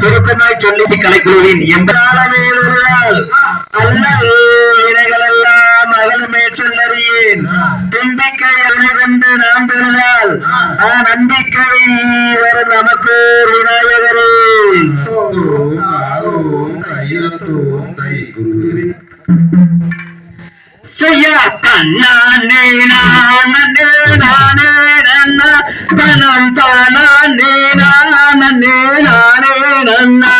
சுருக்கமாய் சொல்லி கலைக்குழுவின் எண்பதாலமே வருவாள் அல்லது இணைகளெல்லாம் அகலமே சொல்லறியேன். தும்பிக்கை கொண்டு நாம் பெறுதால் ஆ நம்பிக்கை வரும் நமக்கு விநாயகரே. ஓம் ஆரோம் தைரத்தோம் தை தன்னானே நானே நானே நானே நன்னா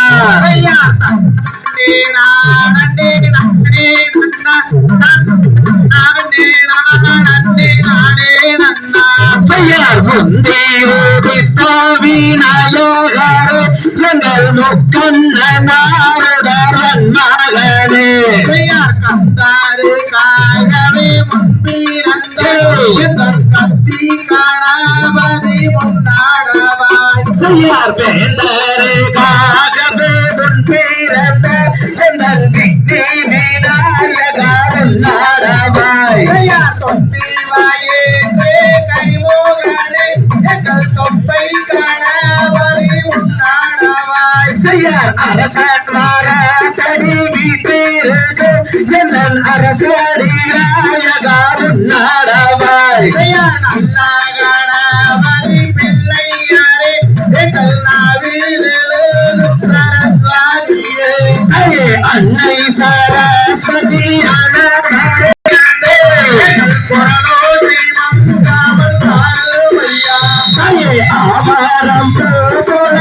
செய்யார் முந்தே பித்தாவி நாயோகரே எங்கள் முக்கண்ண நாரதரன் மகனே ஐயார் கந்தாரு காகவே முன்பிறந்த எந்தன் கத்தி காணாவதி முன்னாடவாய். செய்யார் வேந்தரே செய்யார் தடி வீட்டிற்கு என்னன் அரசடி நாடவாய் ஐயா பிள்ளையாரே எங்கள் அன்னை போல